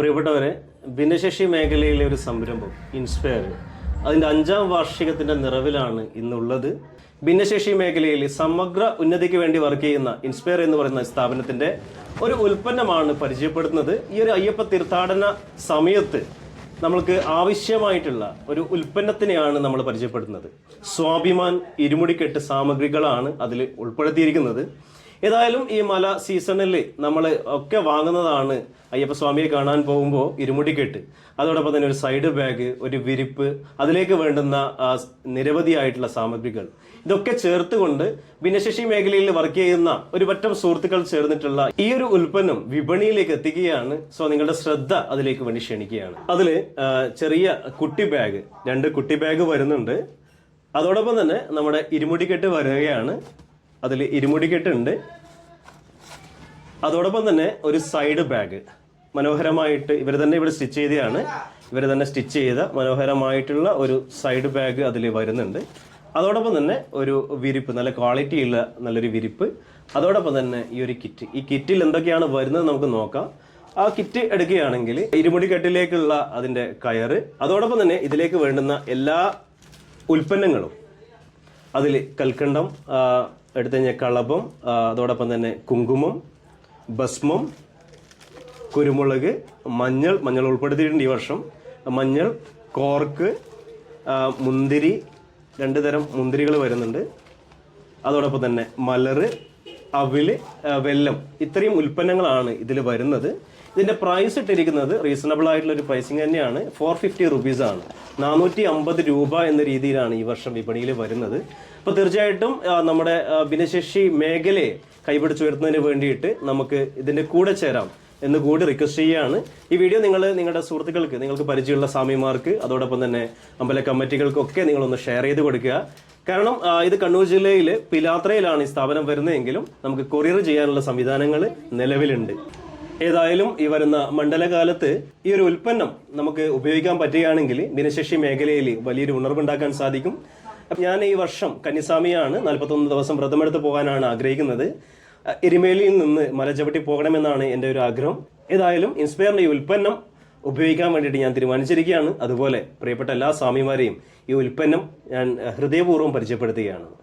പ്രിയപ്പെട്ടവരെ ഭിന്നശേഷി മേഖലയിലെ ഒരു സംരംഭം ഇൻസ്പയർ അതിന്റെ അഞ്ചാം വാർഷികത്തിന്റെ നിറവിലാണ് ഇന്നുള്ളത്. ഭിന്നശേഷി മേഖലയിൽ സമഗ്ര ഉന്നതിക്ക് വേണ്ടി വർക്ക് ചെയ്യുന്ന ഇൻസ്പയർ എന്ന് പറയുന്ന സ്ഥാപനത്തിന്റെ ഒരു ഉൽപ്പന്നമാണ് പരിചയപ്പെടുത്തുന്നത്. ഈ ഒരു അയ്യപ്പ തീർത്ഥാടന സമയത്ത് നമ്മൾക്ക് ആവശ്യമായിട്ടുള്ള ഒരു ഉൽപ്പന്നത്തിനെയാണ് നമ്മൾ പരിചയപ്പെടുത്തുന്നത്. സ്വാഭിമാൻ ഇരുമുടിക്കെട്ട് സാമഗ്രികളാണ് അതിൽ ഉൾപ്പെടുത്തിയിരിക്കുന്നത്. ഏതായാലും ഈ മല സീസണിൽ നമ്മൾ ഒക്കെ വാങ്ങുന്നതാണ് അയ്യപ്പസ്വാമിയെ കാണാൻ പോകുമ്പോൾ ഇരുമുടിക്കെട്ട് അതോടൊപ്പം തന്നെ ഒരു സൈഡ് ബാഗ് ഒരു വിരിപ്പ് അതിലേക്ക് വേണ്ടുന്ന നിരവധി ആയിട്ടുള്ള സാമഗ്രികൾ. ഇതൊക്കെ ചേർത്തുകൊണ്ട് ഭിന്നശേഷി മേഖലയിൽ വർക്ക് ചെയ്യുന്ന ഒരു പറ്റം സുഹൃത്തുക്കൾ ചേർന്നിട്ടുള്ള ഈ ഒരു ഉൽപ്പന്നം വിപണിയിലേക്ക് എത്തിക്കുകയാണ്. സോ നിങ്ങളുടെ ശ്രദ്ധ അതിലേക്ക് വേണ്ടി ക്ഷണിക്കുകയാണ്. അതിൽ ചെറിയ കുട്ടി ബാഗ് രണ്ട് കുട്ടി ബാഗ് വരുന്നുണ്ട്. അതോടൊപ്പം തന്നെ നമ്മുടെ ഇരുമുടിക്കെട്ട് വരികയാണ്. അതിൽ ഇരുമുടിക്കെട്ടുണ്ട് അതോടൊപ്പം തന്നെ ഒരു സൈഡ് ബാഗ്. മനോഹരമായിട്ട് ഇവർ തന്നെ ഇവിടെ സ്റ്റിച്ച് ചെയ്തതാണ് ഇവർ തന്നെ സ്റ്റിച്ച് ചെയ്ത മനോഹരമായിട്ടുള്ള ഒരു സൈഡ് ബാഗ് അതിൽ വരുന്നുണ്ട്. അതോടൊപ്പം തന്നെ ഒരു വിരിപ്പ് നല്ല ക്വാളിറ്റി ഉള്ള നല്ലൊരു വിരിപ്പ്. അതോടൊപ്പം തന്നെ ഈ ഒരു കിറ്റ്. ഈ കിറ്റിൽ എന്തൊക്കെയാണ് വരുന്നത് നമുക്ക് നോക്കാം. ആ കിറ്റ് എടുക്കുകയാണെങ്കിൽ ഇരുമുടിക്കെട്ടിലേക്കുള്ള അതിന്റെ കയറ് അതോടൊപ്പം തന്നെ ഇതിലേക്ക് വേണ്ടുന്ന എല്ലാ ഉൽപ്പന്നങ്ങളും. അതിൽ കൽക്കണ്ടം എടുത്തു കഴിഞ്ഞാൽ കളഭം അതോടൊപ്പം തന്നെ കുങ്കുമം ഭസ്മം കുരുമുളക് മഞ്ഞൾ മഞ്ഞൾ ഉൾപ്പെടുത്തിയിട്ടുണ്ട് ഈ വർഷം. മഞ്ഞൾ കോർക്ക് മുന്തിരി രണ്ട് തരം മുന്തിരികൾ വരുന്നുണ്ട്. അതോടൊപ്പം തന്നെ മലറ് അവിൽ വെല്ലം ഇത്രയും ഉൽപ്പന്നങ്ങളാണ് ഇതിൽ വരുന്നത്. ഇതിന്റെ പ്രൈസ് ഇട്ടിരിക്കുന്നത് റീസണബിൾ ആയിട്ടുള്ള ഒരു പ്രൈസിങ് തന്നെയാണ്. ഫോർ ഫിഫ്റ്റി റുപ്പീസ് ആണ്. നാനൂറ്റി അമ്പത് രൂപ എന്ന രീതിയിലാണ് ഈ വർഷം വിപണിയിൽ വരുന്നത്. അപ്പോൾ തീർച്ചയായിട്ടും നമ്മുടെ ഭിന്നശേഷി മേഖലയെ കൈപിടിച്ചുയർത്തുന്നതിന് വേണ്ടിയിട്ട് നമുക്ക് ഇതിന്റെ കൂടെ ചേരാം എന്ന് കൂടി റിക്വസ്റ്റ് ചെയ്യുകയാണ്. ഈ വീഡിയോ നിങ്ങൾ നിങ്ങളുടെ സുഹൃത്തുക്കൾക്ക് നിങ്ങൾക്ക് പരിചയമുള്ള സ്വാമിമാർക്ക് അതോടൊപ്പം തന്നെ അമ്പല കമ്മിറ്റികൾക്കൊക്കെ നിങ്ങളൊന്ന് ഷെയർ ചെയ്ത് കൊടുക്കുക. കാരണം ഇത് കണ്ണൂർ ജില്ലയിൽ പിലാത്രയിലാണ് ഈ സ്ഥാപനം വരുന്നതെങ്കിലും നമുക്ക് കൊറിയർ ചെയ്യാനുള്ള സംവിധാനങ്ങൾ നിലവിലുണ്ട്. ഏതായാലും ഈ വരുന്ന മണ്ഡലകാലത്ത് ഈ ഒരു ഉൽപ്പന്നം നമുക്ക് ഉപയോഗിക്കാൻ പറ്റുകയാണെങ്കിൽ ഭിന്നശേഷി മേഖലയിൽ വലിയൊരു ഉണർവുണ്ടാക്കാൻ സാധിക്കും. ഞാൻ ഈ വർഷം കന്നിസ്വാമിയാണ് നാൽപ്പത്തൊന്ന് ദിവസം വ്രതമെടുത്ത് പോകാനാണ് ആഗ്രഹിക്കുന്നത്. എരുമേലിയിൽ നിന്ന് മലചവിട്ടി പോകണമെന്നാണ് എന്റെ ഒരു ആഗ്രഹം. ഏതായാലും ഇൻസ്പയറിന്റെ ഈ ഉൽപ്പന്നം ഉപയോഗിക്കാൻ വേണ്ടിയിട്ട് ഞാൻ തീരുമാനിച്ചിരിക്കുകയാണ്. അതുപോലെ പ്രിയപ്പെട്ട എല്ലാ സ്വാമിമാരെയും ഈ ഉൽപ്പന്നം ഞാൻ ഹൃദയപൂർവം പരിചയപ്പെടുത്തുകയാണ്.